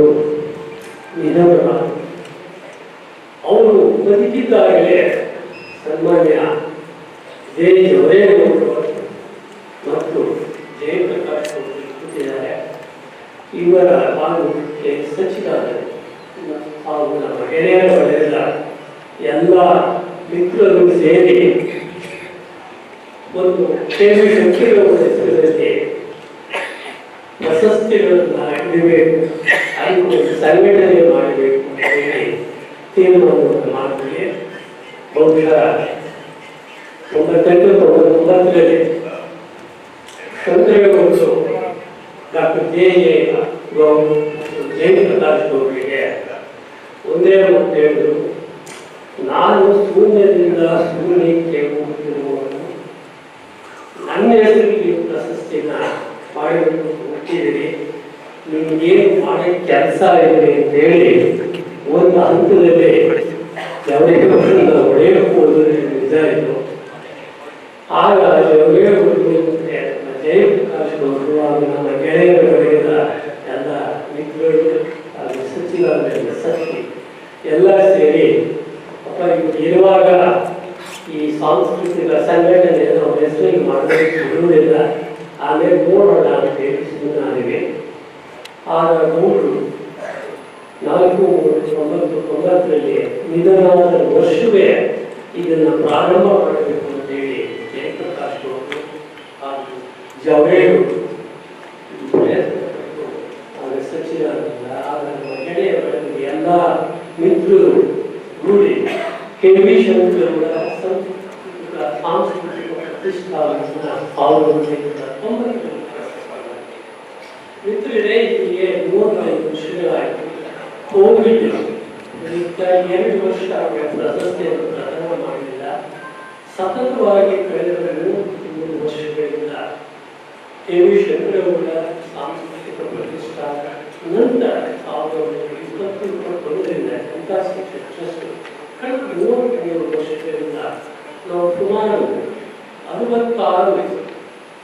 ಶಂಕರಿಯವರು ನಿಧನರಾದರು ಅವರು ಬದುಕಿದ್ದಾಗಲೇ ಸನ್ಮಾನ್ಯ ಜೆ ಜವರೇಗೌಡರು ಮತ್ತು ಜಯಪ್ರಕಾಶ್ ಅವರು ಕೂತಿದ್ದಾರೆ. ಇವರ ಭಾಗಕ್ಕೆ ಸಚಿವಾಲಯ ಹಾಗೂ ನಮ್ಮ ಗೆಳೆಯರವರೆಲ್ಲ ಎಲ್ಲ ಮಿತ್ರರು ಸೇರಿ ಒಂದು ಕೇಂದ್ರ ಶಂಕರವರ ಹೆಸರಿನಲ್ಲಿ ಪ್ರಶಸ್ತಿಗಳನ್ನ ಇಡಬೇಕು ಅದಕ್ಕೆ ಸಂಘಟನೆ ಮಾಡಬೇಕು ಅಂತ ಹೇಳಿ ತೀರ್ಮಾನವನ್ನು ಮಾಡಿದ್ವಿ. ಬಹುಶಃ ತೊಂಬತ್ತೆಂಟು ತೊಂಬತ್ತೊಂಬತ್ತರಲ್ಲಿ ಶಂಕರೇಗೌಡರು doctor J A Gowd Jayanta Prakash ಗೌಡರಿಗೆ ಒಂದೇ ಒಂದು ಹೇಳಿದ್ರು. ನಾನು ಶೂನ್ಯದಿಂದ ಶೂನ್ಯಕ್ಕೆ ಹೋಗುತ್ತಿರುವವನು ನನ್ನ ಹೆಸರಿಗೆ ಪ್ರಶಸ್ತಿನ ಮಾಡಿಕೊಂಡು ಹುಟ್ಟಿದಿರಿ ನಿಮಗೇನು ಮಾಡೋ ಕೆಲಸ ಇದೆ ಅಂತ ಹೇಳಿ ಒಂದು ಹಂತದಲ್ಲಿ ಜವರೇಗೌಡರನ್ನ ಹೊಡೆಯಬಹುದು ನಿಜ ಇದು. ಆಗ ಮತ್ತೆ ನಮ್ಮ ಜಯಪ್ರಕಾಶ್ ಅವರು ಹಾಗೂ ನಮ್ಮ ಗೆಳೆಯರುಗಳಿಂದ ಎಲ್ಲ ಮಿತ್ರರು ಎಲ್ಲ ಸೇರಿ ಅಪ್ಪ, ಇವ್ರು ಇರುವಾಗ ಈ ಸಾಂಸ್ಕೃತಿಕ ಸಂಘಟನೆ ನಾವು ಹೆಸರಿಗೆ ಮಾಡಬೇಕು ಬಿಡುವುದಿಲ್ಲ ಆಮೇಲೆ ನೋಡೋಣ ಅಂತ ಹೇಳಿ ಸುಮ್ಮನಾಗಿವೆ ಆಗ ಮೂರು ನಾಲ್ಕು ಮೂರು ತೊಂಬತ್ತು ತೊಂಬತ್ತರಲ್ಲಿ ನಿಧನವಾದ ವರ್ಷವೇ ಇದನ್ನು ಪ್ರಾರಂಭ ಮಾಡಬೇಕು ಅಂತೇಳಿ ಜಯಪ್ರಕಾಶ್ ಅವರು ಹಾಗೂ ಜವರೇಗೌಡರು ಆಗ ಸಚಿವರಾಗಿಲ್ಲ ಆಗ ನಮ್ಮ ಗೆಳೆಯರಲ್ಲಿ ಎಲ್ಲ ಮಿತ್ರರು ಕೂಡಿ ಕೆ ವಿ ಶಂಕರವರ ಸಾಂಸ್ಕೃತಿಕ ಪ್ರತಿಷ್ಠಾನ ಅವರು ತೊಂಬತ್ತು ಇಲ್ಲಿಗೆ ಮೂವತ್ತೈದು ವರ್ಷಗಳಾಯಿತು. ಕೋವಿಡ್ ಈಗ ಎರಡು ವರ್ಷ ಅವರ ಪ್ರಶಸ್ತಿಯನ್ನು ಪ್ರದಾನ ಮಾಡಲಿಲ್ಲ ಸತತವಾಗಿ ಕಳೆದ ಮೂರು ವರ್ಷಗಳಿಂದ ಕೆ ವಿ ಶಂಕರಗೌಡ ಸಾಂಸ್ಕೃತಿಕ ಪ್ರತಿಷ್ಠಾನ ನಂತರ ಸಾವಿರದ ಒಂಬೈನೂರ ಇಪ್ಪತ್ತು ಇಪ್ಪತ್ತೊಂದರಿಂದ ಎಂತಾಸ್ಟಿಕ್ ಟ್ರಸ್ಟ್ ಕಳೆದ ಮೂವತ್ತೈದು ವರ್ಷಗಳಿಂದ ನಾವು ಸುಮಾರು ಅರವತ್ತಾರು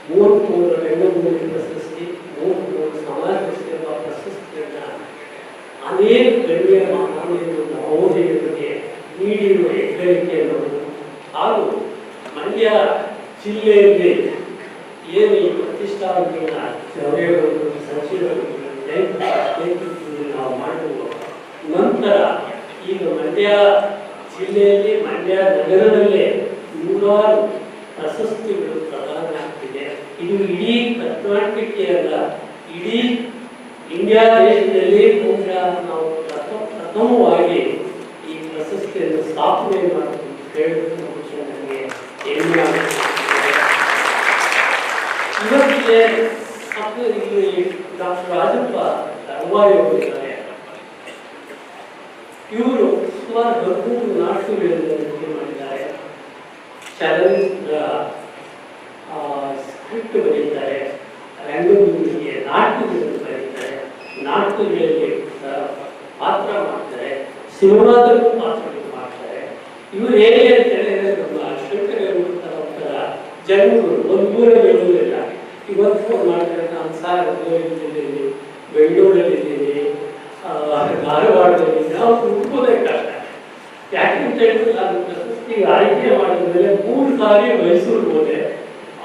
ಮೂವತ್ತ್ಮೂರು ರಂಗಭೂಮಿ ಪ್ರಶಸ್ತಿ ಮೂವತ್ತ್ಮೂರು ಸೇವಾ ಪ್ರಶಸ್ತಿಯನ್ನು ಅನೇಕ ಗಣ್ಯ ಮಹಾನೀಯರು ಮಹೋದಯರಿಗೆ ನೀಡಿರುವ ಹೆಗ್ಗಳಿಕೆಯನ್ನು ಹಾಗೂ ಮಂಡ್ಯ ಜಿಲ್ಲೆಯಲ್ಲಿ ಏನು ಈ ಪ್ರತಿಷ್ಠಾನಗಳನ್ನ ನೇತೃತ್ವದಲ್ಲಿ ನಾವು ಮಾಡಿರುವ ನಂತರ ಈಗ ಮಂಡ್ಯ ಜಿಲ್ಲೆಯಲ್ಲಿ ಮಂಡ್ಯ ನಗರದಲ್ಲೇ ನೂರಾರು ಪ್ರಶಸ್ತಿಗಳು ಪ್ರದಾನ ಆಗ್ತಿದೆ ಇದು ಇಡೀ ಕರ್ನಾಟಕಕ್ಕೆ ಅಲ್ಲ ಇಡೀ ಇಂಡಿಯಾ ದೇಶದಲ್ಲಿ ಬಹುಶಃ ನಾವು ಪ್ರಥಮ ಪ್ರಥಮವಾಗಿ ಈ ಪ್ರಶಸ್ತಿಯನ್ನು ಸ್ಥಾಪನೆ ಅಂತ ಹೇಳೋದು ಬಹುಶಃ ನನಗೆ ಹೆಮ್ಮೆ. ಇವತ್ತಿಗೆ ಇಲ್ಲಿ ಡಾಕ್ಟರ್ ರಾಜಪ್ಪ ಅವರಿದ್ದಾರೆ ಇವರು ಸುಮಾರು ಹದಿಮೂರು ನಾಟಕಗಳನ್ನು ರಚನೆ ಮಾಡಿದ್ದಾರೆ. ಚಲನಚಿತ್ರ ಸ್ಕ್ರಿಪ್ಟ್ ಬರೀತಾರೆ. ರಂಗಭೂಮಿಗೆ ನಾಟಕಗಳನ್ನು ಬರೀತಾರೆ ನಾಟಕಗಳಲ್ಲಿ ಆ, ಪಾತ್ರ ಮಾಡ್ತಾರೆ ಸಿನಿಮಾದಲ್ಲೂ ಪಾತ್ರಗಳು ಮಾಡ್ತಾರೆ. ಇವರು ಹೇಗೆ ಅಂತ ಹೇಳಿದ್ರೆ ನಮ್ಮ ಒಂಥರ ಜನರು ಒಂದು ಊರಲ್ಲಿ ಇರುವುದಿಲ್ಲ ಇವತ್ತು ಫೋನ್ ಮಾಡಿದ್ರೆ ನಾನು ಸಾರ್ ಇದ್ದೀನಿ ಬೆಂಗಳೂರಲ್ಲಿದ್ದೀನಿ ಧಾರವಾಡದಲ್ಲಿ ನಾವು ಹುಡುಕೋದೇ ಕಷ್ಟ. ಯಾಕೆಂತ ಹೇಳಿದ್ರೆ ನಾನು ಪ್ರಶಸ್ತಿಗೆ ಆಯ್ಕೆ ಮಾಡಿದ ಮೇಲೆ ಮೂರು ಸಾರಿ ಮೈಸೂರು ಹೋದೆ.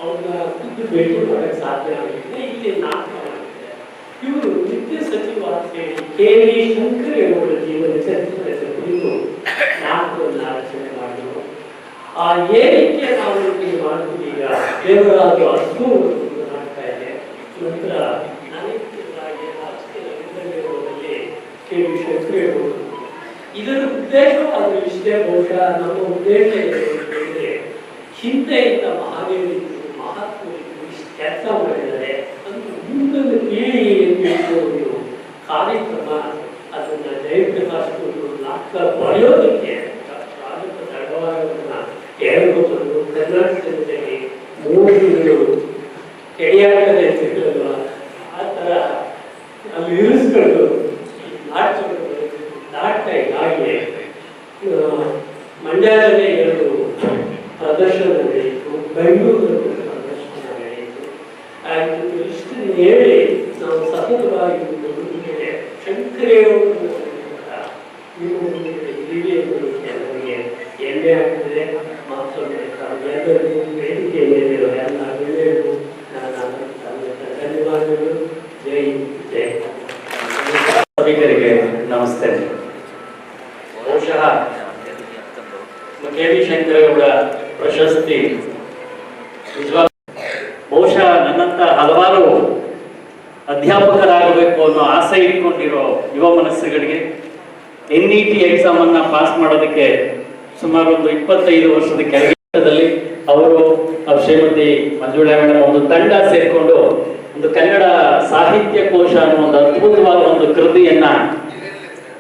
ಅವ್ರನ್ನ ಖುದ್ದು ಭೇಟಿ ಮಾಡೋಕ್ಕೆ ಸಾಧ್ಯ ಆಗಿದೆ ಇಲ್ಲಿ ನಾಟಕ ಇವರು ನಿತ್ಯ ಸಚಿವ ಕೆ ವಿ ಶಂಕರೇಗೌಡ ಜೀವನ ಚರಿತ್ರೆ ಕುರಿತು ನಾಟಕವನ್ನು ರಚನೆ ಮಾಡಿದರು. ಆ ಏರಿಕೆ ನಾವು ಇಲ್ಲಿ ಮಾಡ್ತೀವಿ ಈಗ. ದೇವರಾಜ ಅಷ್ಟು ನಾಟಕ ಇದೆ. ನಂತರ ಕೆ ವಿ ಶಂಕರೇಗೌಡರು ಇದರ ಉದ್ದೇಶವಾದ ವಿಷಯ ಬಹುಶಃ. ನಮ್ಮ ಉದ್ದೇಶ ಏನು ಅಂತ ಹೇಳಿದ್ರೆ ಹಿಂದೆಯಿಂದ ಇಷ್ಟು ಕೆಲಸ ಮಾಡಿದ್ದಾರೆ ಅಂತ ಮುಂದೊಂದು ಪೀಳಿಗೆಗೆ ಒಂದು ಕಾರ್ಯಕ್ರಮ ಅದನ್ನು ಜಯಪ್ರಕಾಶ್ ನಾಟಕ ಬರೆಯೋದಕ್ಕೆ ನಿಜವಾಗ ಬಹುಶಃ ನನ್ನಂತ ಹಲವಾರು ಅಧ್ಯಾಪಕರಾಗಬೇಕು ಅನ್ನೋ ಆಸೆ ಇಟ್ಕೊಂಡಿರೋ ಯುವ ಮನಸ್ಸುಗಳಿಗೆ ಎನ್ ಇ ಟಿ ಎಕ್ಸಾಮ್ ಅನ್ನ ಪಾಸ್ ಮಾಡೋದಕ್ಕೆ ಸುಮಾರು ಒಂದು ಇಪ್ಪತ್ತೈದು ವರ್ಷದ ಕೆಳಗದಲ್ಲಿ ಅವರು ಶ್ರೀಮತಿ ಮಂಜುಳಾ ಮೇಡಮ್ ಒಂದು ತಂಡ ಸೇರಿಕೊಂಡು ಒಂದು ಕನ್ನಡ ಸಾಹಿತ್ಯ ಕೋಶ ಅನ್ನೋ ಒಂದು ಅದ್ಭುತವಾದ ಒಂದು ಕೃತಿಯನ್ನ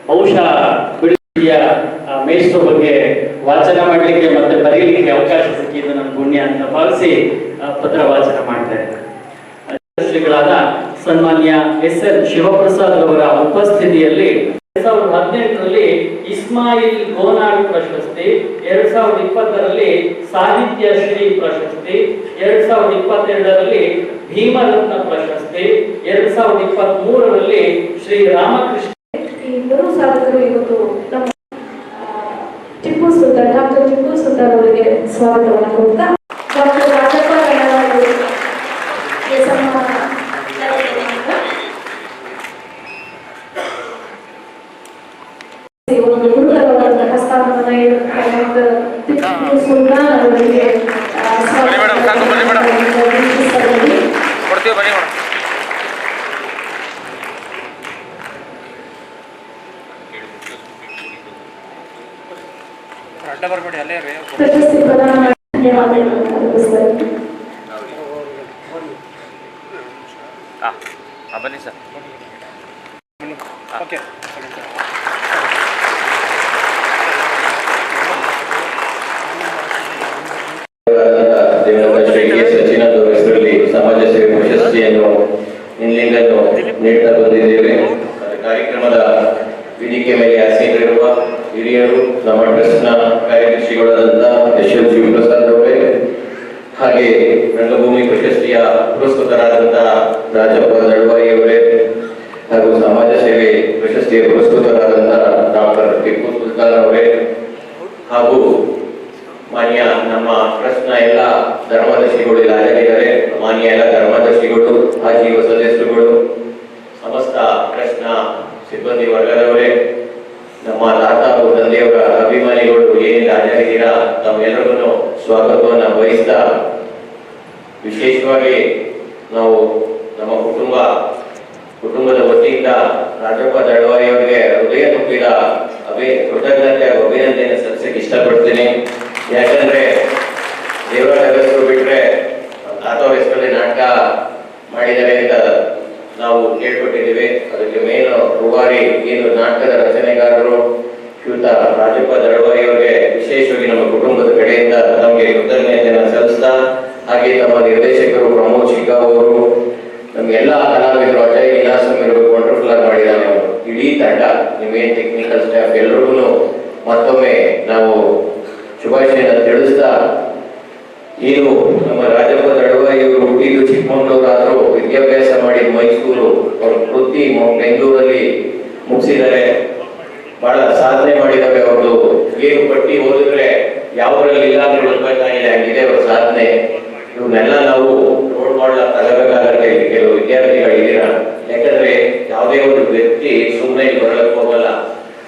ಬಹುಶಃ ಬಿಡುಗಡೆಯ ಮೇಷ್ಟ್ರ ಬಗ್ಗೆ ವಾಚನ ಮಾಡಲಿಕ್ಕೆ ಮತ್ತೆ ಬರೀಲಿಕ್ಕೆ ಅವಕಾಶ ಸಿಕ್ಕಿದ್ದು ನಮ್ಮ ಪುಣ್ಯ ಅಂತ ಭಾವಿಸಿ ಪತ್ರ ವಾಚನ ಮಾಡ್ತಾರೆ ಸನ್ಮಾನ್ಯ ಎಸ್ ಎನ್ ಶಿವಪ್ರಸಾದ್ ಅವರ ಉಪಸ್ಥಿತಿಯಲ್ಲಿ ಎರಡ್ ಸಾವಿರದ ಹದಿನೆಂಟರಲ್ಲಿ ಇಸ್ಮಾಯಿಲ್ ಗೋನಾಡ್ ಪ್ರಶಸ್ತಿ, ಎರಡ್ ಸಾವಿರದ ಇಪ್ಪತ್ತರಲ್ಲಿ ಸಾಹಿತ್ಯ ಶ್ರೀ ಪ್ರಶಸ್ತಿ, ಎರಡ್ ಸಾವಿರದ ಇಪ್ಪತ್ತೆರಡರಲ್ಲಿ ಭೀಮರತ್ನ ಪ್ರಶಸ್ತಿ, ಎರಡ್ ಸಾವಿರದ ಇಪ್ಪತ್ತ್ ಮೂರರಲ್ಲಿ ಶ್ರೀ ರಾಮಕೃಷ್ಣ ಸಾಧಕರು ಇವತ್ತು ನಮ್ಮ ಸುಂದರ್ ಅವರಿಗೆ ಸ್ವಾಗತವನ್ನು ಕೊಡ್ತಾ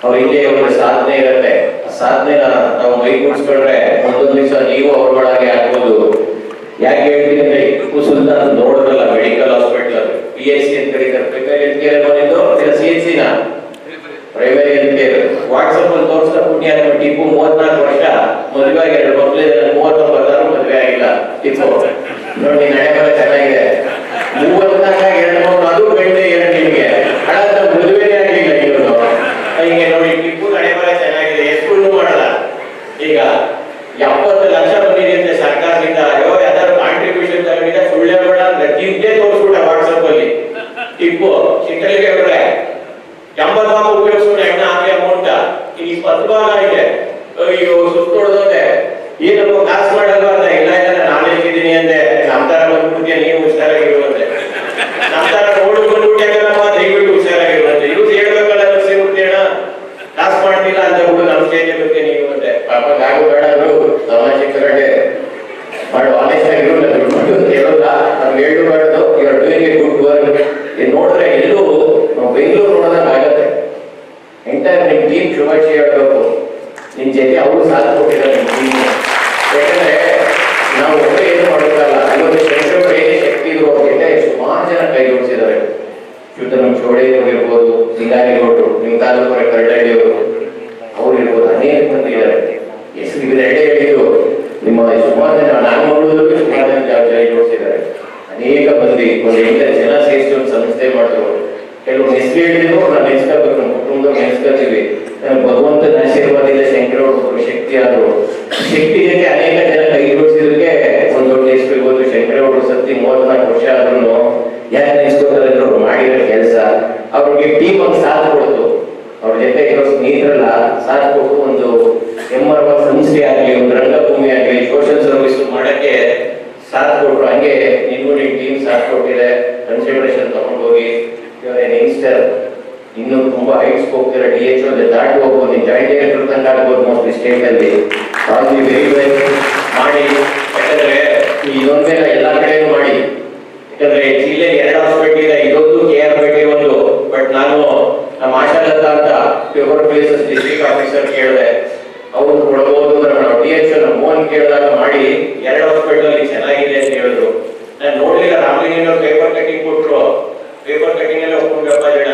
ಅವ್ರ ಹಿಂದೆ ಒಂದು ಸಾಧನೆ ಇರತ್ತೆ. ಸಾಧನೆನ ನಾವು ಮೈ ಮೈಗೂಡಿಸ್ಕೊಂಡ್ರೆ ಒಂದೊಂದು ದಿವಸ ನೀವು ಅವ್ರೊಳಗೆ ಆಗ್ಬೋದು. ಯಾಕೆ ಹೇಳ್ತೀನಿ ಅಂದ್ರೆ ಇಪ್ಪು ಸುಲ್ತಾನ್ ನೋಡಿದ್ರಲ್ಲ medical hospital P H C ಅಂತ ಕರೀತಾರೆ. ಪ್ರಿಪೇರ್ ಹೆಲ್ತ್ ಕೇರ್ ಬಂದಿದ್ದು ಸಿ ಎಚ್ ಸಿನ ಪ್ರೈಮರಿ ಹೆಲ್ತ್ ಕೇರ್ ವಾಟ್ಸಪ್ ಅಲ್ಲಿ ತೋರಿಸ್ತಾ ಪುಣ್ಯ ಟಿಪ್ಪು ಮೂವತ್ನಾಲ್ಕು ವರ್ಷ ಮದುವೆ ಆಗಿ ಎರಡು ಮಕ್ಕಳು ಮೂವತ್ತೊಂಬತ್ತಾರು ಮದುವೆ ಆಗಿಲ್ಲ. ಟಿಪ್ಪು. ನೋಡಿ, ನಡೆ ಚೆನ್ನಾಗಿದೆ. ಮಾಡಲ್ವಲ್ಲ ಇಲ್ಲ ಇಲ್ಲ ನಾನು ಇರ್ತಿದ್ದೀನಿ ಅಂದೆ. ನಮ್ಮ ತರ ಬಂದ್ಬಿಟ್ಟಿಯ ನೀವು ರಾಮಲಿಂಗಣ್ಣವ್ರು ಪೇಪರ್ ಕಟಿಂಗ್ ಕೊಟ್ಟರು ಪೇಪರ್ ಕಟಿಂಗ್ ಎಲ್ಲ ಒಪ್ಕೊಂಡ್ರಪ್ಪ ಜನ.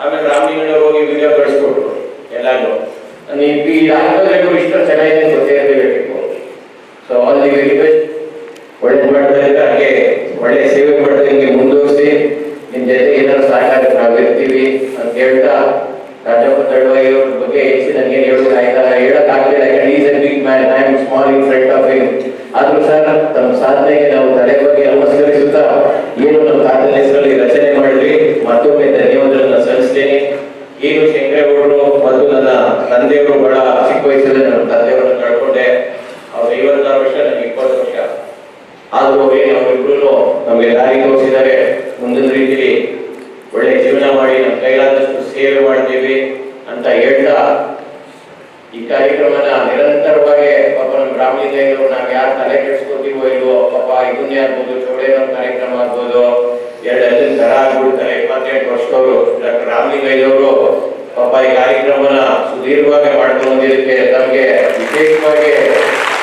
ಆಮೇಲೆ ರಾಮಲಿಂಗಣ್ಣವ್ರು ಹೋಗಿ ವಿಡಿಯೋ ಕಳಿಸ್ಕೊಟ್ರು. ಎಲ್ಲಾನು ನೀವು ಈ ರಾಜ್ಯದಲ್ಲಿ ಇಷ್ಟ ಚೆನ್ನಾಗಿದೆ ಕಾರ್ಯಕ್ರಮನ ನಿರಂತರವಾಗಿ ಪಾಪ ನಮ್ಮ ಗ್ರಾಮೀಣರು ನಾವು ಯಾರು ತಲೆ ಕೆಡಿಸ್ಕೊತೀವೋ ಇಲ್ವೋ, ಪಾಪ ಇದನ್ನೇ ಆಗ್ಬೋದು, ಚೌಡೇನವ್ರ ಕಾರ್ಯಕ್ರಮ ಆಗ್ಬೋದು ಎರಡು ಅಲ್ಲಿನ ತರ ಆಗ್ಬಿಡ್ತಾರೆ, ಇಪ್ಪತ್ತೆಂಟು ವರ್ಷದವರು ಡಾಕ್ಟರ್ ರಾಮಲಿಂಗಯ್ಯವರು ಪಾಪ ಈ ಕಾರ್ಯಕ್ರಮನ ಸುದೀರ್ಘವಾಗಿ ಮಾಡ್ಕೊಂಡು ಬಂದಿದ್ದಕ್ಕೆ ತಮಗೆ ವಿಶೇಷವಾಗಿ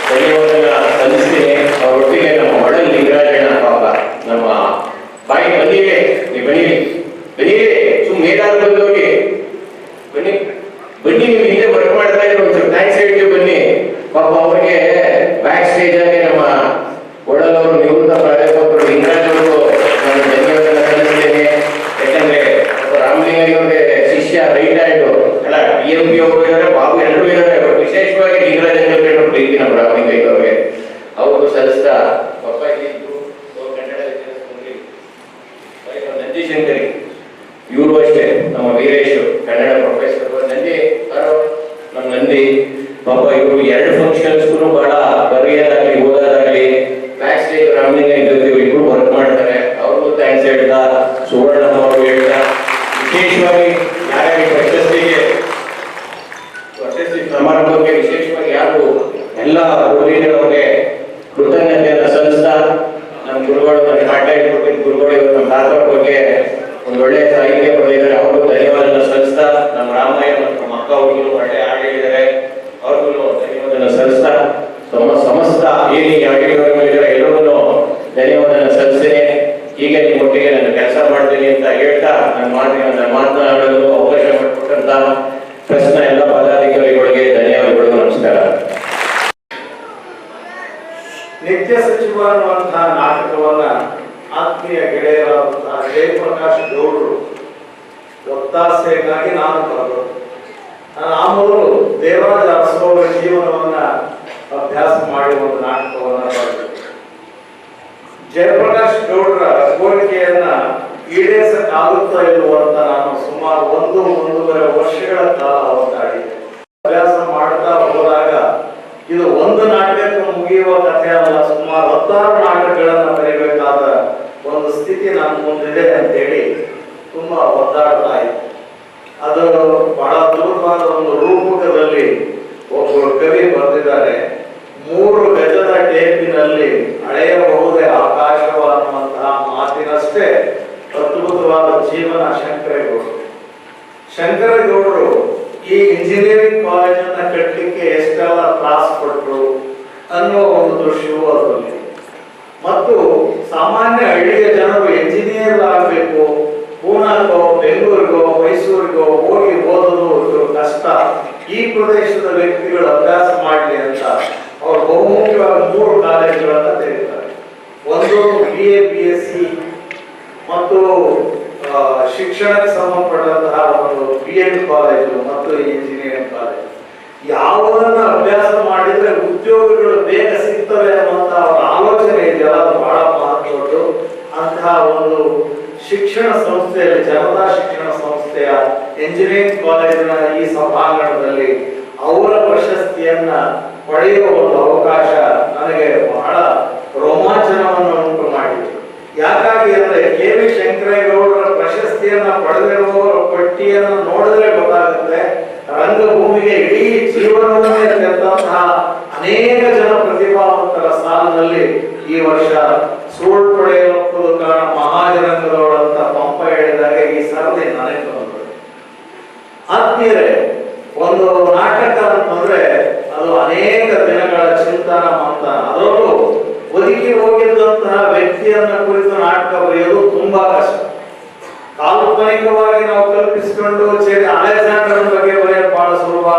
ಧನ್ಯವಾದ ಸಲ್ಲಿಸ್ತೀನಿ. ಅವರೊಟ್ಟಿಗೆ ನಮ್ಮ ಮಡಲ್ ಲಿಂಗರಾಜಣ್ಣ ಪಾಪ, ನಮ್ಮ ಬಾಯಿ ಬಂದಿವೆ ನೀವು ಬನ್ನಿ ಬನ್ನಿ ಸುಮ್ಮನೆ ಏನಾದ್ರು ಬಂದೋಗಿ ಬನ್ನಿ ಬನ್ನಿ, ನೀವು ಹಿಂದೆ ವರ್ಕ್ ಮಾಡ್ತಾ ಇರೋ ಬ್ಯಾಕ್ ಸೈಡ್ಗೆ ಬನ್ನಿ. ಪಾಪ ಅವರಿಗೆ ಬ್ಯಾಕ್ ಸ್ಟೇಜ್ ಆಗಿ ನಮ್ಮ ಒಡಲವರು ನಿವೃತ್ತ ಪ್ರಾಧ್ಯಾಪಕರು ಲಿಂಗರಾಜ್ ಅವರು ನಾನು ಧನ್ಯವಾದ ಸಲ್ಲಿಸ್ತೇನೆ. ಯಾಕಂದ್ರೆ ರಾಮಲಿಂಗಯ್ಯ ಶಿಷ್ಯ ರೈಟ್ ಹ್ಯಾಂಡ್ ಅಲ್ಲ, ಡಿ ಎಂ ಪಿ ಅವರು ಇದ್ದಾರೆ ಬಾಬು ಎಲ್ಲರೂ ಇದ್ದಾರೆ ವಿಶೇಷವಾಗಿ ಲಿಂಗರಾಜ್ ಅಂಗೇಡ್ಕರ್ ಪ್ರೀತಿ ನಮ್ಮ ರಾಮಲಿಂಗಯ್ಯ ಅವರಿಗೆ. ಅವರು ಸಲ್ಲಿಸ್ತಾ ಪಾಪ ಇಲ್ಲಿ ನಂದಿಶಂಕರಿ ಇವರು ಅಷ್ಟೇ, ನಮ್ಮ ವೀರೇಶ್, ಕನ್ನಡ ಪ್ರೊಫೆಸರ್ ನಂದಿ ಅವರು ನಮ್ಮ ನಂದಿ. ಪಾಪ ಇವರು ಎರಡು ಫಂಕ್ಷನ್ಸ್ಗೂ ಬಹಳ ಬರೆಯೋದಾಗ್ಲಿ, ಓದೋದಾಗ್ಲಿ ಮ್ಯಾಕ್ಸ್ ಡೇ ರಾಮಲಿಂಗ ಜೊತೆ ಇಬ್ರು ವರ್ಕ್ ಮಾಡ್ತಾರೆ. ಅವ್ರಿಗೂ ಥ್ಯಾಂಕ್ಸ್ ಹೇಳ್ತಾ ಸುವರ್ಣಮ್ಮ ಅವರು ಹೇಳ್ತಾ, ವಿಶೇಷವಾಗಿ ನಿತ್ಯ ಸಚಿವ ಅನ್ನುವಂತಹ ನಾಟಕವನ್ನ ಆತ್ಮೀಯ ಗೆಳೆಯರಾದಂತಹ ಜಯಪ್ರಕಾಶ್ ಗೌಡರು ಒತ್ತಾಸೆಗಾಗಿ ನಾನು ಬರಲು ನಾನು ಆ ಮೊದಲು ದೇವರಾಜ ಜೀವನವನ್ನ ಅಭ್ಯಾಸ ಮಾಡಿ ಒಂದು ನಾಟಕವನ್ನ ಜಯಪ್ರಕಾಶ್ ಗೌಡರ ಕೋರಿಕೆಯನ್ನ ಈಡೇರಿಸಕ್ಕಾಗುತ್ತಾ ಇಲ್ವೋ ನಾನು ಸುಮಾರು ಒಂದು, ಒಂದೂವರೆ ವರ್ಷಗಳ ಕಾಲ ಅವತ್ತಾಡಿದೆ ಅಭ್ಯಾಸ ಮಾಡ್ತಾ ಹೋದಾಗ ಇದು ಒಂದು ನಾಟಕ ಮುಗಿಯುವ ಕಥೆ ಅಲ್ಲ, ಸುಮಾರು ಹತ್ತಾರು ನಾಟಕಗಳನ್ನ ಬರೀಬೇಕಾದ ಒಂದು ಸ್ಥಿತಿ ನಮ್ಮ ಮುಂದಿದೆ ಅಂತೇಳಿ ತುಂಬಾ ಒದ್ದಾಡ್ತಾ ಇತ್ತು ಅದು ಬಹಳ ದೂರವಾದ ಒಂದು ರೂಪಕದಲ್ಲಿ ಒಬ್ಬರು ಕವಿ ಬರೆದಿದ್ದಾರೆ ಮೂರು ಗಜದ ಟೇಪಿನಲ್ಲಿ ಅಳೆಯಬಹುದೇ ಆಕಾಶವ ಅನ್ನುವಂತಹ ಮಾತಿನಷ್ಟೇ ಅದ್ಭುತವಾದ ಜೀವನ ಶಂಕರೇಗೌಡರು ಶಂಕರೇಗೌಡರು ಈ ಇಂಜಿನಿಯರಿಂಗ್ ಕಾಲೇಜನ್ನ ಕಟ್ಟಲಿಕ್ಕೆ ಎಷ್ಟೆಲ್ಲ ಕ್ಲಾಸ್ ಕೊಟ್ಟರು ಅನ್ನೋ ಒಂದು ದೃಶ್ಯವೂ ಅದರಲ್ಲಿ. ಮತ್ತು ಸಾಮಾನ್ಯ ಹಳ್ಳಿಯ ಜನರು ಎಂಜಿನಿಯರ್ ಆಗಬೇಕು ಪೂನಾಗೋ ಬೆಂಗಳೂರಿಗೋ, ಮೈಸೂರಿಗೋ ಹೋಗಿ ಓದೋದು ಒಂದು ಕಷ್ಟ. ಈ ಪ್ರದೇಶದ ವ್ಯಕ್ತಿಗಳು ಅಭ್ಯಾಸ ಮಾಡಲಿ ಅಂತ ಅವರು ಬಹುಮುಖ್ಯವಾಗಿ ಮೂರು ಕಾಲೇಜುಗಳನ್ನು ತೆರೀತಾರೆ ಒಂದು B A B S C ಮತ್ತು ಶಿಕ್ಷಣಕ್ಕೆ ಸಂಬಂಧಪಟ್ಟಂತಹ ಒಂದು ಬಿ ಎಡ್ ಕಾಲೇಜು ಮತ್ತು ಇಂಜಿನಿಯರಿಂಗ್ ಕಾಲೇಜು ಯಾವುದನ್ನ ಅಭ್ಯಾಸ ಮಾಡಿದ್ರೆ ಉದ್ಯೋಗಗಳು ಬೇಗ ಸಿಗ್ತವೆ ಅನ್ನುವಂತಹ ಆಲೋಚನೆ ಇದೆಯಲ್ಲ, ಅದು ಬಹಳ ಮಹತ್ವದ್ದು. ಅಂತಹ ಒಂದು ಶಿಕ್ಷಣ ಸಂಸ್ಥೆಯಲ್ಲಿ, ಜನತಾ ಶಿಕ್ಷಣ ಸಂಸ್ಥೆಯ ಇಂಜಿನಿಯರಿಂಗ್ ಕಾಲೇಜಿನ ಈ ಸಭಾಂಗಣದಲ್ಲಿ ಅವರ ಪ್ರಶಸ್ತಿಯನ್ನ ಪಡೆಯುವ ಒಂದು ಅವಕಾಶ ನನಗೆ ಬಹಳ ರೋಮಾಂಚನವನ್ನು ಉಂಟು ಮಾಡಿತು ಯಾಕಾಗಿ ಅಂದ್ರೆ ಕೆ ವಿ ಶಂಕರೇಗೌಡರ ಪ್ರಶಸ್ತಿಯನ್ನ ಪಟ್ಟಿಯನ್ನು ನೋಡಿದ್ರೆ ಗೊತ್ತಾಗುತ್ತೆ. ರಂಗಭೂಮಿಗೆ ಇಡೀ ಜೀವನವನ್ನೇ ತೆರೆದಂತಹ ಅನೇಕ ಜನ ಪ್ರತಿಭಾವಂತರ ಸಾಲಿನಲ್ಲಿ ಈ ವರ್ಷ ಸೂಳ್ ಪಡೆಯಲು ಕಾರಣ ಮಹಾಜನಂಗದವಳಂತ ಪಂಪ ಹೇಳಿದಾಗ ಈ ಸರದಿ ನನಗೆ ಬಂದರು ಆತ್ಮೀಯರೇ ಒಂದು ನಾಟಕ ಅಂತಂದ್ರೆ ಅದು ಅನೇಕ ದಿನಗಳ ಚಿಂತನ ಮಂಥನ. ಅದರಲ್ಲೂ ಬದುಕಿ ಹೋಗಿದ್ದಂತಹ ವ್ಯಕ್ತಿಯನ್ನ ಕುರಿತು ನಾಟಕ ಬರೆಯೋದು ತುಂಬಾ ಕಷ್ಟ ಕಾಲ್ಪನಿಕವಾಗಿ ನಾವು ಕಲ್ಪಿಸಿಕೊಂಡು ಅಲೆಕ್ಸಾಂಡರ್ ಬಗ್ಗೆ ಬರೆಯೋದು ಬಹಳ ಸುಲಭ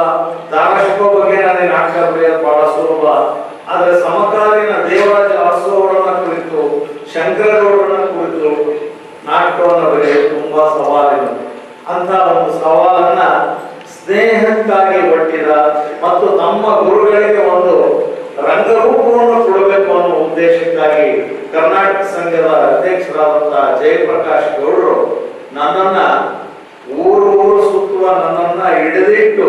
ದಾರಾಶಿಕೋ ಬಗ್ಗೆ ನನಗೆ ನಾಟಕ ಬರೆಯೋದು ಬಹಳ ಸುಲಭ. ಆದ್ರೆ ಸಮಕಾಲೀನ ದೇವರಾಜ ಅರಸು ಕುರಿತು, ಶಂಕರಗೌಡರನ್ನ ಕುರಿತು ನಾಟಕವನ್ನು ಬರೆಯೋದು ತುಂಬಾ ಸವಾಲಿನ ಅಂತ ಒಂದು ಸವಾಲನ್ನ ಸ್ನೇಹಕ್ಕಾಗಿ ಒಟ್ಟಿದ ಮತ್ತು ನಮ್ಮ ಗುರುಗಳಿಗೆ ಒಂದು ರಂಗರೂಪವನ್ನು ಕೊಡಬೇಕು ಅನ್ನೋ ಉದ್ದೇಶಕ್ಕಾಗಿ ಕರ್ನಾಟಕ ಸಂಘದ ಅಧ್ಯಕ್ಷರಾದಂತಹ ಜಯಪ್ರಕಾಶ್ ಗೌಡರು ನನ್ನನ್ನ ಊರು ಊರು ಸುತ್ತುವ ನನ್ನನ್ನ ಹಿಡಿದಿಟ್ಟು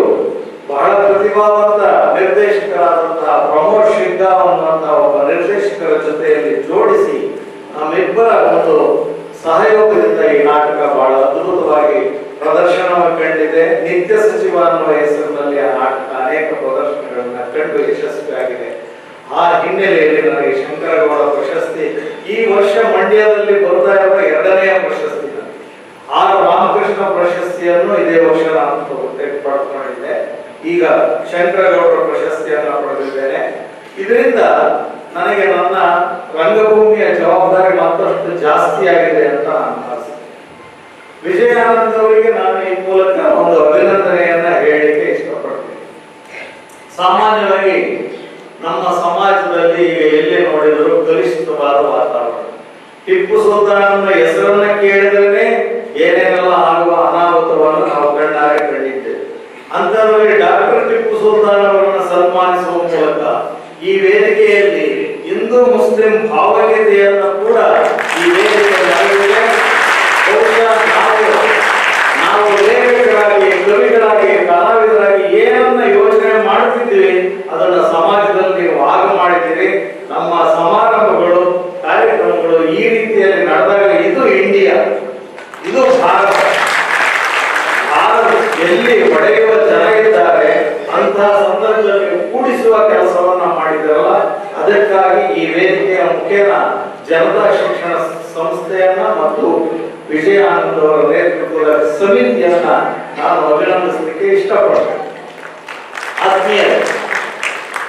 ಬಹಳ ಪ್ರತಿಭಾವಂತ ನಿರ್ದೇಶಕರಾದಂತಹ ಪ್ರಮೋದ್ ಶಿಗ್ಗಾಂವ್ ಅನ್ನುವಂತಹ ಒಬ್ಬ ನಿರ್ದೇಶಕರ ಜೊತೆಯಲ್ಲಿ ಜೋಡಿಸಿ ನಮ್ಮಿಬ್ಬರ ಒಂದು ಸಹಯೋಗದಿಂದ ಈ ನಾಟಕ ಬಹಳ ಅದ್ಭುತವಾಗಿ ಪ್ರದರ್ಶನ ಕಂಡಿದೆ. ನಿತ್ಯ ಸಚಿವ ಅನ್ನುವ ಹೆಸರಿನಲ್ಲಿ ಆ ನಾಟಕ ಅನೇಕ ಪ್ರದರ್ಶನಗಳನ್ನ ಕಂಡು ಯಶಸ್ವಿಯಾಗಿದೆ. ಆ ಹಿನ್ನೆಲೆಯಲ್ಲಿ ನನಗೆ ಶಂಕರಗೌಡ ಪ್ರಶಸ್ತಿ ಈ ವರ್ಷ ಮಂಡ್ಯದಲ್ಲಿ ಬರ್ತಾ ಇರುವ ಎರಡನೆಯ ಪ್ರಶಸ್ತಿ. ಆರ್ ರಾಮಕೃಷ್ಣ ಪ್ರಶಸ್ತಿಯನ್ನು ಇದೇ ವರ್ಷ ನಾನು ಪಡ್ಕೊಂಡಿದ್ದೆ ಈಗ ಶಂಕರಗೌಡರ ಪ್ರಶಸ್ತಿಯನ್ನು ಪಡೆದಿದ್ದೇನೆ. ಇದರಿಂದ ನನಗೆ ನನ್ನ ರಂಗಭೂಮಿಯ ಜವಾಬ್ದಾರಿ ಮತ್ತಷ್ಟು ಜಾಸ್ತಿ ಆಗಿದೆ ಅಂತ ಭಾವಿಸ್ತೇನೆ. ವಿಜಯಾನಂದ್ ಅವರಿಗೆ ನಾನು ಈ ಮೂಲಕ ಒಂದು ಅಭಿನಂದನೆಯನ್ನ ಹೇಳಲಿಕ್ಕೆ ಇಷ್ಟಪಡ್ತೀನಿ. ಸಾಮಾನ್ಯವಾಗಿ ನಮ್ಮ ಸಮಾಜದಲ್ಲಿ ಈಗ ಎಲ್ಲಿ ನೋಡಿದರೂ ಕಲುಷಿತವಾದ ವಾತಾವರಣ. ಟಿಪ್ಪು ಸುಲ್ತಾನನ ಹೆಸರನ್ನ ಕೇಳಿದ್ರೆ ಏನೇನೆಲ್ಲ ಆಗುವ ಅನಾಹುತವನ್ನು ನಾವು ಕಣ್ಣಾರೆ ಕಂಡಿದ್ದೇವೆ. ಅಂತವರಿಗೆ ಡಾಕ್ಟರ್ ಟಿಪ್ಪು ಸುಲ್ತಾನ್ ಅವರನ್ನು ಸನ್ಮಾನಿಸುವ ಮೂಲಕ ಈ ವೇದಿಕೆಯಲ್ಲಿ ಹಿಂದೂ ಮುಸ್ಲಿಂ ಭಾವಗೀತೆಯನ್ನು ಕೂಡ ಈ ವೇದಿಕೆಯಲ್ಲಿ ನಾವು ಲೇಖಕರಾಗಿ, ಕವಿಗಳಾಗಿ, ಕಲಾವಿದರಾಗಿ ಏನನ್ನ ಯೋಚನೆ ಮಾಡುತ್ತಿದ್ದೀವಿ, ಅದನ್ನ ಸಮಾಜದಲ್ಲಿ ನೀವು ಆಗ ಮಾಡಿದ್ದೀರಿ. ನಮ್ಮ ಸಮಾರಂಭಗಳು ಕಾರ್ಯಕ್ರಮಗಳು ಈ ರೀತಿಯಲ್ಲಿ ನಡೆದಾಗ ಇದು ಇಂಡಿಯಾ ಇದು ಭಾರತ ಭಾರತ ಎಲ್ಲಿ ಒಡೆಯುವ ಜನ ಇದ್ದಾರೆ ಅಂತಹ ಸಂದರ್ಭದಲ್ಲಿ ಕೂಡಿಸುವ ಕೆಲಸವನ್ನ ಮಾಡಿದ್ರಲ್ಲ, ಅದಕ್ಕಾಗಿ ಈ ವೇದಿಕೆಯ ಮುಖೇನ ಜನತಾ ಶಿಕ್ಷಣ ಸಂಸ್ಥೆಯನ್ನ ಮತ್ತು ವಿಜಯಾನಂದ್ ಅವರ ನೇತೃತ್ವದ ಸಮಿತಿಯನ್ನ ನಾನು ಅಭಿನಂದಿಸಲಿಕ್ಕೆ ಇಷ್ಟಪಡ್ತೇನೆ. ಆತ್ಮೀಯ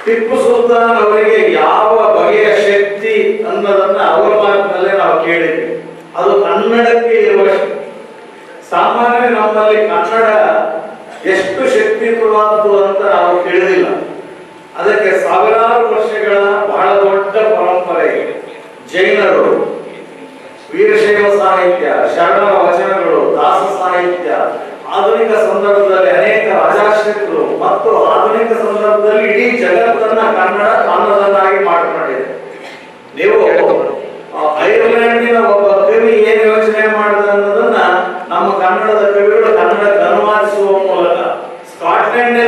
ಟಿಪ್ಪು ಸುಲ್ತಾನ್ ಅವರಿಗೆ ಯಾವ ಬಗೆಯ ಶಕ್ತಿ ಅನ್ನೋದನ್ನ ಅವರ ಮಾತಿನಲ್ಲೇ ನಾವು ಕೇಳಿದ್ವಿ. ಅದು ಕನ್ನಡಕ್ಕೆ ಇರುವ ಸಾಮಾನ್ಯ ನಮ್ಮಲ್ಲಿ ಕನ್ನಡ ಎಷ್ಟು ಶಕ್ತಿಯುತವಾದದ್ದು ಅಂತ ನಾವು ತಿಳಿದಿಲ್ಲ ಅದಕ್ಕೆ ಸಾವಿರಾರು ವರ್ಷಗಳ ಬಹಳ ದೊಡ್ಡ ಪರಂಪರೆ ಜೈನರು, ವೀರಶೈವ ಸಾಹಿತ್ಯ ಶರಣ ವಚನಗಳು, ದಾಸ ಸಾಹಿತ್ಯ, ಆಧುನಿಕ ಸಂದರ್ಭದಲ್ಲಿ ಅನೇಕ ರಾಜಾಶ್ರಿತರು ಮತ್ತು ಆಧುನಿಕ ಸಂದರ್ಭದಲ್ಲಿ ಇಡೀ ಜಗತ್ತನ್ನ ಕನ್ನಡ ತನ್ನದನ್ನಾಗಿ ಮಾಡಿಕೊಂಡಿದೆ. ನೀವು ಐರ್ಲೆಂಡಿನ ಒಬ್ಬ ಕವಿ ಏನ್ ಯೋಚನೆ ಮಾಡಿದ ಅನ್ನೋದನ್ನ ನಮ್ಮ ಕನ್ನಡದ ಕವಿಗಳು ಕನ್ನಡಕ್ಕೆ ಅನುವಾದಿಸುವ ಮೂಲಕ ಸ್ಕಾಟ್ಲೆಂಡ್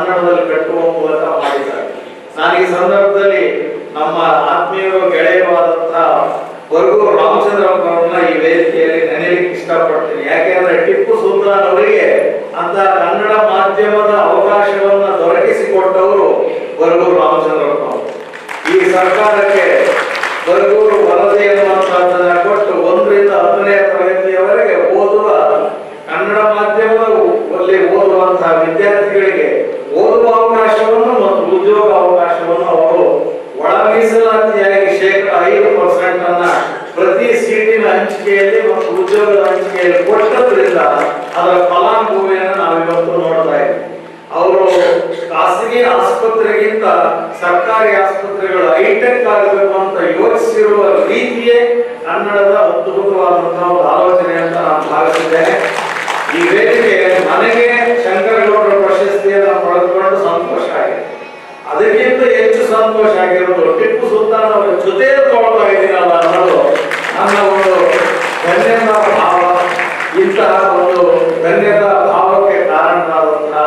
ಕನ್ನಡದಲ್ಲಿ ಕಟ್ಟುವ ಮೂಲಕ ಮಾಡಿದ್ದಾರೆ. ನಾನು ಈ ಸಂದರ್ಭದಲ್ಲಿ ನಮ್ಮ ಆತ್ಮೀಯರು, ಗೆಳೆಯರಾದಂತಹ ವರ್ಗು ರಾಮಚಂದ್ರಪ್ಪನವ್ರನ್ನ ಈ ವೇದಿಕೆಯಲ್ಲಿ ನೆನೆಯಲಿಕ್ಕೆ ಇಷ್ಟಪಡ್ತೀನಿ. ಯಾಕೆಂದ್ರೆ ಟಿಪ್ಪು ಸುಲ್ತಾನ್ ಅವರಿಗೆ ಅಂತ ಕನ್ನಡ ಮಾಧ್ಯಮದ ಅವಕಾಶವನ್ನ ದೊರಕಿಸಿಕೊಟ್ಟವರು ವರ್ಗು ರಾಮಚಂದ್ರ ಈ ಸರ್ಕಾರಕ್ಕೆ ವರ್ಗೂರು ವರದಿ ಎನ್ನುವಂತಹ ಕೊಟ್ಟು ಒಂದರಿಂದ ಹತ್ತನೇ ತರಗತಿಯವರೆಗೆ ಓದುವ ಕನ್ನಡ ಮಾಧ್ಯಮದಲ್ಲಿ ಓದುವಂತಹ ವಿದ್ಯಾರ್ಥಿಗಳಿಗೆ ಓದುವ ಅವಕಾಶವನ್ನು ಮತ್ತು ಉದ್ಯೋಗ ಅವಕಾಶವನ್ನು ಅವರು ಒಳ ಮೀಸಲಾತಿಯಾಗಿ ಶೇಕಡ ಐದು ಪರ್ಸೆಂಟ್ ಅನ್ನ ಪ್ರತಿ ಸೀಟಿನ ಹಂಚಿಕೆಯಲ್ಲಿ ಮತ್ತು ಉದ್ಯೋಗದ ಹಂಚಿಕೆಯಲ್ಲಿ ಕೊಟ್ಟದ್ರಿಂದ ಅದರ ಫಲಾನುಭವಿಯನ್ನು ನಾವಿವತ್ತು ನೋಡ್ತಾ ಇದ್ದೀವಿ ಅವರು ಖಾಸಗಿ ಆಸ್ಪತ್ರೆಗಿಂತ ಸರ್ಕಾರಿ ಆಸ್ಪತ್ರೆಗಳು ಹೈಟೆಕ್ ಆಗಬೇಕು ಅಂತ ಯೋಚಿಸಿರುವ ರೀತಿಯೇ ಕನ್ನಡದ ಅದ್ಭುತವಾದಂತಹ ಒಂದು ಆಲೋಚನೆ ಅಂತ ನಾನು ಭಾವಿಸಿದ್ದೇನೆ ಈ ವೇದಿಕೆ ನನಗೆ ಶಂಕರಗೌಡರ ಪ್ರಶಸ್ತಿಯನ್ನು ಪಡೆದುಕೊಂಡು ಸಂತೋಷ ಆಗಿದೆ. ಅದಕ್ಕಿಂತ ಹೆಚ್ಚು ಸಂತೋಷ ಆಗಿರೋದು ಟಿಪ್ಪು ಸುಲ್ತಾನ್ ಅವರ ಜೊತೆ ತಗೊಳ್ತಾ ಇದ್ದೀನಲ್ಲ ಅನ್ನೋದು ನನ್ನ ಒಂದು ಧನ್ಯತಾ ಭಾವ. ಇಂತಹ ಒಂದು ಧನ್ಯತಾ ಭಾವಕ್ಕೆ ಕಾರಣವಾದಂತಹ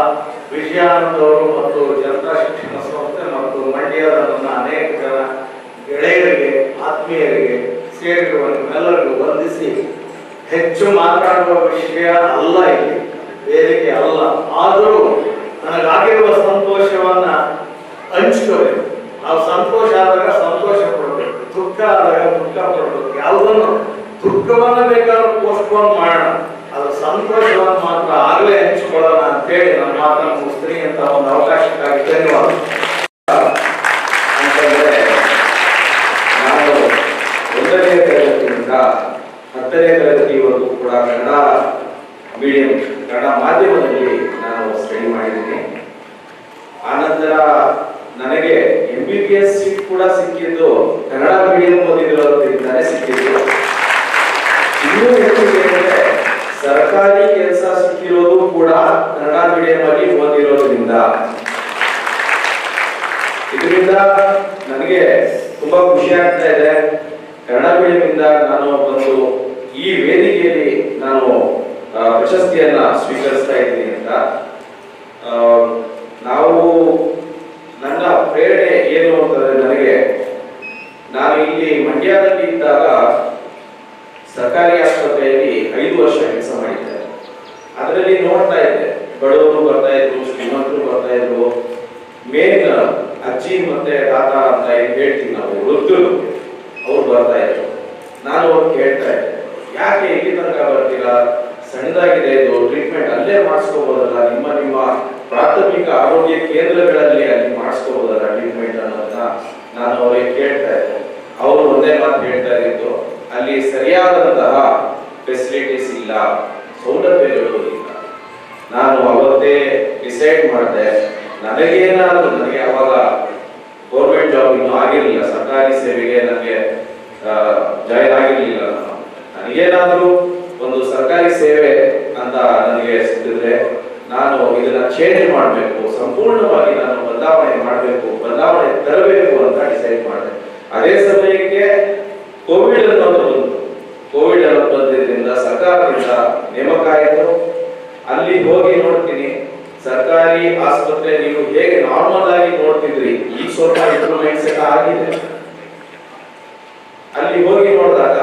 ವಿಜಯಾನಂದವರು ಮತ್ತು ಜನತಾ ಶಿಕ್ಷಣ ಸಂಸ್ಥೆ ಮತ್ತು ಮಂಡ್ಯದ ನನ್ನ ಅನೇಕ ಜನ ಗೆಳೆಯರಿಗೆ, ಆತ್ಮೀಯರಿಗೆ ಸೇರಿರುವ ವಂದಿಸಿ ಹೆಚ್ಚು ಮಾತಾಡುವ ವಿಷಯ ಅಲ್ಲ ಇಲ್ಲಿ. ವೇದಿಕೆ ಅಲ್ಲ. ಆದರೂ ನನಗಾಗಿರುವ ಸಂತೋಷವನ್ನ ಹಂಚ್ಕೋಬೇಕು ನಾವು ಸಂತೋಷ ಆದಾಗ ಸಂತೋಷ ಪಡಬೇಕು. ದುಃಖ ಆದಾಗ ದುಃಖ ಪಡಬೇಕು. ಯಾವುದನ್ನು? ದುಃಖವನ್ನ ಬೇಕಾದ್ರೂ ಪೋಸ್ಟ್ಪೋನ್ ಮಾಡೋಣ. ಅದು ಸಂತೋಷವನ್ನು ಮಾತ್ರ ಆಗಲೇ ಹಂಚಿಕೊಳ್ಳೋಣ ಅಂತೇಳಿ ನಮ್ಮ ಮಾತನ್ನು ಮುಗಿಸ್ತೀನಿ. ಅಂತ ಒಂದು ಅವಕಾಶಕ್ಕಾಗಿ ಧನ್ಯವಾದ. ಅಂತಂದ್ರೆ, ನಾನು ಒಂದನೇ ತರಗತಿಯಿಂದ ಹತ್ತನೇ ತರಗತಿವರೆಗೂ ಕೂಡ ಕನ್ನಡ ಮೀಡಿಯಂ ಕನ್ನಡ ಮಾಧ್ಯಮದಲ್ಲಿ ನಾನು ಸ್ಟಡಿ ಮಾಡಿದ್ದೀನಿ. ಆನಂತರ ನನಗೆ M B B S seat ಕೂಡ ಸಿಕ್ಕಿದ್ದು ಕನ್ನಡ ಮೀಡಿಯಂ ಓದಿರೋದ್ರಿಂದಾನೇ ಸಿಕ್ಕಿದ್ದು. ಇನ್ನೂ ಅಂದ್ರೆ ಸರ್ಕಾರಿ ಕೆಲಸ ಸಿಕ್ಕಿರೋದು ಕೂಡ ಕನ್ನಡ ಮೀಡಿಯಂ ಅಲ್ಲಿ ಓದಿರೋದ್ರಿಂದ. ಇದರಿಂದ ನನಗೆ ತುಂಬಾ ಖುಷಿ ಆಗ್ತಾ ಇದೆ. ಕನ್ನಡ ಮೀಡಿಯಂನಿಂದ ನಾನು ಒಂದು ಈ ವೇದಿಕೆಯಲ್ಲಿ ನಾನು ಪ್ರಶಸ್ತಿಯನ್ನ ಸ್ವೀಕರಿಸ್ತಾ ಇದ್ದೀನಿ ಅಂತ. ನಾವು ನನ್ನ ಪ್ರೇರಣೆ ಏನು ಅಂತಂದ್ರೆ ನನಗೆ, ನಾನು ಇಲ್ಲಿ ಮಂಡ್ಯದಲ್ಲಿ ಇದ್ದಾಗ ಸರ್ಕಾರಿ ಆಸ್ಪತ್ರೆಯಲ್ಲಿ ಐದು ವರ್ಷ ಕೆಲಸ ಮಾಡಿದ್ದೆ. ಅದರಲ್ಲಿ ನೋಡ್ತಾ ಇದ್ದೆ, ಬಡವರು ಬರ್ತಾ ಇದ್ರು, ಶ್ರೀಮಂತರು ಬರ್ತಾ ಇದ್ರು. ಮೇನ್ ಅಜ್ಜಿ ಮತ್ತೆ ತಾತ ಅಂತ ಹೇಳ್ತೀವಿ ನಾವು, ವೃದ್ಧರು ಅವ್ರು ಬರ್ತಾ ಇದ್ರು. ನಾನು ಅವ್ರು ಕೇಳ್ತಾ ಇದ್ದೆ, ಯಾಕೆ ಇಲ್ಲಿ ತನಕ ಬರ್ತೀರಾ? ಸಣ್ಣದಾಗಿದೆ ಇದು ಟ್ರೀಟ್ಮೆಂಟ್ ಅಲ್ಲೇ ಮಾಡಿಸ್ಕೋಬೋದಲ್ಲ, ನಿಮ್ಮ ನಿಮ್ಮ ಪ್ರಾಥಮಿಕ ಆರೋಗ್ಯ ಕೇಂದ್ರಗಳಲ್ಲಿ ಅಲ್ಲಿ ಮಾಡಿಸ್ಕೋಬೋದಲ್ಲ ಟ್ರೀಟ್ಮೆಂಟ್ ಅನ್ನೋದನ್ನ ನಾನು ಅವರಿಗೆ ಕೇಳ್ತಾ ಇದ್ದೆ. ಅವರು ಒಂದೇ ಮಾತು ಹೇಳ್ತಾ ಇದ್ದು ಅಲ್ಲಿ ಸರಿಯಾದಂತಹ ಫೆಸಿಲಿಟೀಸ್ ಇಲ್ಲ, ಸೌಲಭ್ಯಗಳು ಇಲ್ಲ. ನಾನು ಅವತ್ತೇ ಡಿಸೈಡ್ ಮಾಡಿದೆ, ನನಗೇನಾದರೂ ನನಗೆ ಅವಾಗ ಗೌರ್ಮೆಂಟ್ ಜಾಬ್ ಇನ್ನೂ ಆಗಿರಲಿಲ್ಲ, ಸರ್ಕಾರಿ ಸೇವೆಗೆ ನನಗೆ ಜಾಯಿನ್ ಆಗಿರಲಿಲ್ಲ. ನನಗೇನಾದ್ರೂ ಒಂದು ಸರ್ಕಾರಿ ಸೇವೆ ಅಂತ ನನಗೆ ಸಿಕ್ಕಿದ್ರೆ ನಾನು ಇದನ್ನ ಚೇಂಜ್ ಮಾಡಬೇಕು, ಸಂಪೂರ್ಣವಾಗಿ ನಾನು ಬದಲಾವಣೆ ಮಾಡಬೇಕು, ಬದಲಾವಣೆ ತರಬೇಕು ಅಂತ ಡಿಸೈಡ್ ಮಾಡಿದೆ. ಅದೇ ಸಮಯಕ್ಕೆ ಕೋವಿಡ್ ಅನ್ನೋದು ಬಂತು. ಕೋವಿಡ್ ಅನ್ನೋದು ಬಂದಿದ್ದರಿಂದ ಸರ್ಕಾರದಿಂದ ನೇಮಕ ಆಯಿತು ಅಲ್ಲಿ ಹೋಗಿ ನೋಡ್ತೀನಿ. ಸರ್ಕಾರಿ ಆಸ್ಪತ್ರೆ ನೀವು ಹೇಗೆ ನಾರ್ಮಲ್ ಆಗಿ ನೋಡ್ತಿದ್ರಿ? ಈಗ ಸ್ವಲ್ಪ ಇಂಪ್ರೂವ್ಮೆಂಟ್ಸ್ ಎಲ್ಲ ಆಗಿದೆ. ಅಲ್ಲಿ ಹೋಗಿ ನೋಡಿದಾಗ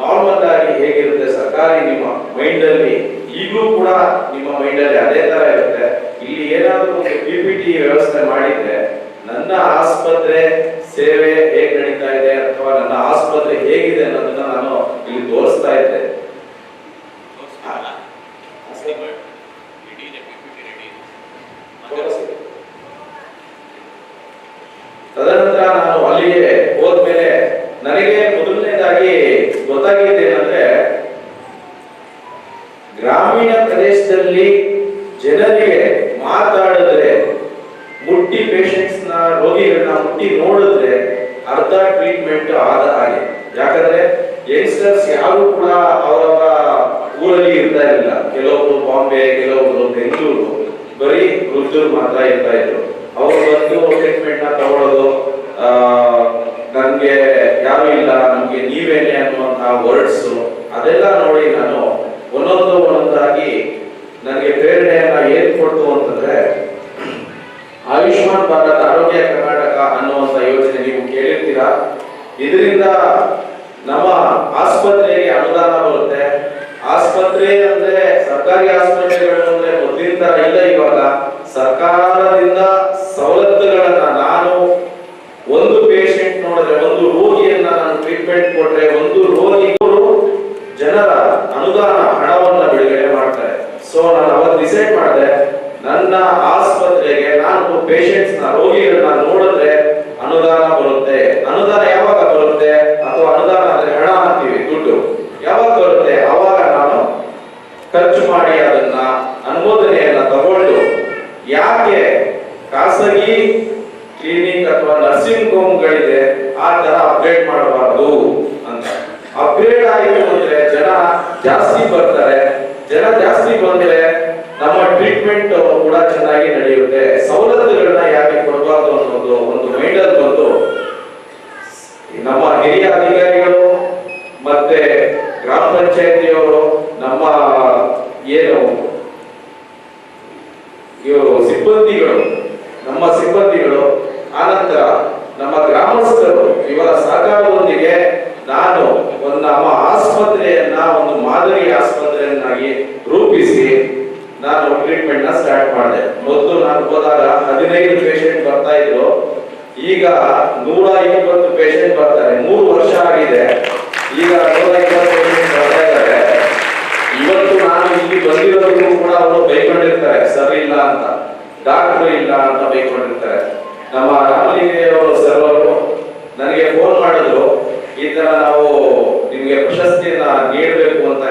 ನಾರ್ಮಲ್ ಆಗಿ ಹೇಗಿರುತ್ತೆ ಸರ್ಕಾರಿ ನಿಮ್ಮ ಮೈಂಡ್ ಅಲ್ಲಿ ಈಗಲೂ ಕೂಡ ನಿಮ್ಮ ಮೈಂಡ್ ಅಲ್ಲಿ ಅದೇ ತರ ಇರುತ್ತೆ. ಇಲ್ಲಿ ಏನಾದರೂ ಒಂದು ಪಿ ಪಿ ವ್ಯವಸ್ಥೆ ಮಾಡಿದ್ರೆ ನನ್ನ ಆಸ್ಪತ್ರೆ ಸೇವೆ ವರ್ಡ್ಸ್ ಅದೆಲ್ಲ ನೋಡಿ ನಾನು ಒಂದೊಂದು ಒಂದೊಂದಾಗಿ ನನಗೆ ಪ್ರೇರಣೆಯನ್ನ ಏನ್ ಕೊಡ್ತು ಅಂತಂದ್ರೆ ಆಯುಷ್ಮಾನ್ ಭಾರತ್ ಆರೋಗ್ಯ ಕರ್ನಾಟಕ ಅನ್ನುವಂತ ಯೋಜನೆ ನೀವು ಕೇಳಿರ್ತೀರಾ ಇದರಿಂದ ನಮ್ಮ ಆಸ್ಪತ್ರೆಗೆ ಅನುದಾನ ಬರುತ್ತೆ ಆಸ್ಪತ್ರೆ ಅಂದ್ರೆ ಸರ್ಕಾರಿ ಆಸ್ಪತ್ರೆಗಳು ಅಂದ್ರೆ ಮೊದಲಿನ ತರ ಇಲ್ಲ ಇವಾಗ ಸರ್ಕಾರದಿಂದ ಸವಲತ್ತುಗಳನ್ನ ನಾನು ಒಂದು ಪೇಷಂಟ್ ನೋಡಿದ್ರೆ ಒಂದು ರೋಗಿಯನ್ನ ನಾನು ಟ್ರೀಟ್ಮೆಂಟ್ ಕೊಟ್ರೆ ಒಂದು ರೋಗಿಗಳು ಜನರ ಅನುದಾನ ಹಣವನ್ನ ಬಿಡುಗಡೆ ಮಾಡ್ತಾರೆ ಸೊ ನಾನು ಅವತ್ತು ಡಿಸೈಡ್ ಮಾಡಿದೆ ನನ್ನ ಆಸ್ಪತ್ರೆಗೆ ನಾನು ಪೇಷಂಟ್ಸ್ನ ರೋಗಿಗಳನ್ನ ನೋಡಿದ್ರೆ ಅನುದಾನ ಬರುತ್ತೆ ಅನುದಾನ ಯಾವಾಗ ಬರುತ್ತೆ ಅಥವಾ ಅನುದಾನ ಅಂದ್ರೆ ಹಣ ಅಂತೀವಿ ದುಡ್ಡು ಯಾವಾಗ ಬರುತ್ತೆ ಅವಾಗ ನಾನು ಖರ್ಚು ಮಾಡಿ ಅದನ್ನ ಅನುಮೋದನೆಯನ್ನ ತಗೊಂಡು ಯಾಕೆ ಖಾಸಗಿ ಕ್ಲಿನಿಕ್ ಅಥವಾ ನರ್ಸಿಂಗ್ ಹೋಮ್ಗಳಿದೆ ಆ ತರ ಅಪ್ಗ್ರೇಡ್ ಮಾಡಬಾರದು ಅಂತ. ಅಪ್ಗ್ರೇಡ್ ಆಯಿತು ಅಂದ್ರೆ ಜನ ಜಾಸ್ತಿ ಬರ್ತಾರೆ. ಜನ ಜಾಸ್ತಿ ಬಂದ್ರೆ ನಮ್ಮ ಟ್ರೀಟ್ಮೆಂಟ್ ಕೂಡ ಚೆನ್ನಾಗಿ ನಡೆಯುತ್ತೆ. ಸವಲತ್ತುಗಳನ್ನ ಯಾಕೆ ಕೊಡಬಾರ್ದು ಅನ್ನೋದು ಒಂದು ಮೈಂಡಲ್ಲಿ ಬಂದು ನಮ್ಮ ಹಿರಿಯ ಅಧಿಕಾರಿಗಳು ಮತ್ತೆ ಗ್ರಾಮ ಪಂಚಾಯತಿಯವರು, ನಮ್ಮ ಏನು, ಇವರು ಸಿಬ್ಬಂದಿಗಳು ನಮ್ಮ ಸಿಬ್ಬಂದಿಗಳು, ಆನಂತರ ನಮ್ಮ ಗ್ರಾಮಸ್ಥರು ಇವರ ಸಹಕಾರದೊಂದಿಗೆ ನಾನು ಒಂದು ನಮ್ಮ ಆಸ್ಪತ್ರೆಯನ್ನ, ಒಂದು ಮಾದರಿ ಆಸ್ಪತ್ರೆಯನ್ನಾಗಿ ರೂಪಿಸಿ ನಾನು ಟ್ರೀಟ್ಮೆಂಟ್ನ ಸ್ಟಾರ್ಟ್ ಮಾಡಿದೆ. ಮೊದಲು ನಾನು ಹೋದಾಗ ಹದಿನೈದು ಪೇಷಂಟ್ ಬರ್ತಾ ಇದ್ರು. ಈಗ ನೂರ ಇಪ್ಪತ್ತು ಪೇಷಂಟ್ ಬರ್ತಾರೆ. ಮೂರು ವರ್ಷ ಆಗಿದೆ. ಈಗ ನೂರ ಇಪ್ಪತ್ತು ಪೇಷಂಟ್ ಬರ್ತಾ ಇದ್ದಾರೆ. ಇವತ್ತು ನಾನು ಇಲ್ಲಿ ಬಂದಿರೋದಕ್ಕೂ ಕೂಡ ಅವರು ಬೈಕೊಂಡಿರ್ತಾರೆ ಸರಿ ಇಲ್ಲ ಅಂತ. ಡಾಕ್ಟರ್ ಇಲ್ಲ ಅಂತ ಬೈಕೊಂಡಿರ್ತಾರೆ ನಮ್ಮ ರಾಮಲಿಂಗಯ್ಯವರು ಸರ್ ಅವರು ನನಗೆ ಫೋನ್ ಮಾಡಿದ್ರು, ಈ ತರ ನಾವು ನಿಮಗೆ ಪ್ರಶಸ್ತಿಯನ್ನ ನೀಡಬೇಕು ಅಂತ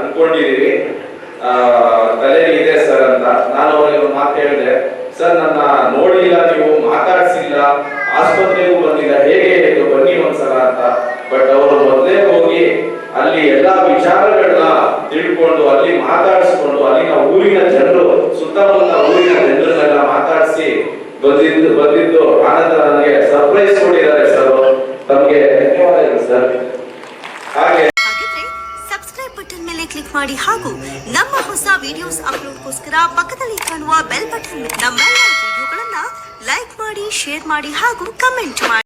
ಅನ್ಕೊಂಡಿದೀವಿ. ತಲೆ ಇದೆ ಸರ್ ಅಂತ. ನಾನು ಅವರಿಗೆ ಮಾತು ಹೇಳಿದೆ, ಸರ್, ನನ್ನ ನೋಡಿಲ್ಲ, ನೀವು ಮಾತಾಡಿಸಿಲ್ಲ, ಆಸ್ಪತ್ರೆಗೂ ಬಂದಿಲ್ಲ, ಹೇಗೆ ಬನ್ನಿ ಒಂದ್ಸಲ ಅಂತ. ಬಟ್ ಅವರು ಮೊದಲೇ ಹೋಗಿ ಅಲ್ಲಿ ಎಲ್ಲಾ ವಿಚಾರಗಳನ್ನ ತಿಳ್ಕೊಂಡು, ಅಲ್ಲಿ ಮಾತಾಡಿಸ್ಕೊಂಡು, ಅಲ್ಲಿನ ಊರಿನ ಜನರು, ಸುತ್ತಮುತ್ತ ಊರಿನ ಜನರನ್ನೆಲ್ಲ ಮಾತಾಡಿಸಿ ಬಂದಿದ್ದು ಬಂದಿದ್ದು ಆನಂದ ನನಗೆ ಸರ್ಪ್ರೈಸ್ ಕೊಟ್ಟಿದ್ದಾರೆ ಸರ್ ತಮಗೆ ಧನ್ಯವಾದಗಳು ಸರ್ ಹಾಗೆ ಮೇಲೆ ಕ್ಲಿಕ್ ಮಾಡಿ ಹಾಗೂ ನಮ್ಮ ಹೊಸ ವಿಡಿಯೋಸ್ ಅಪ್ಲೋಡ್ಗೋಸ್ಕರ ಪಕ್ಕದಲ್ಲಿ ಕಾಣುವ ಬೆಲ್ ಬಟನ್ ನಮ್ಮೆಲ್ಲ ವಿಡಿಯೋಗಳನ್ನ ಲೈಕ್ ಮಾಡಿ ಶೇರ್ ಮಾಡಿ ಹಾಗೂ ಕಮೆಂಟ್ ಮಾಡಿ.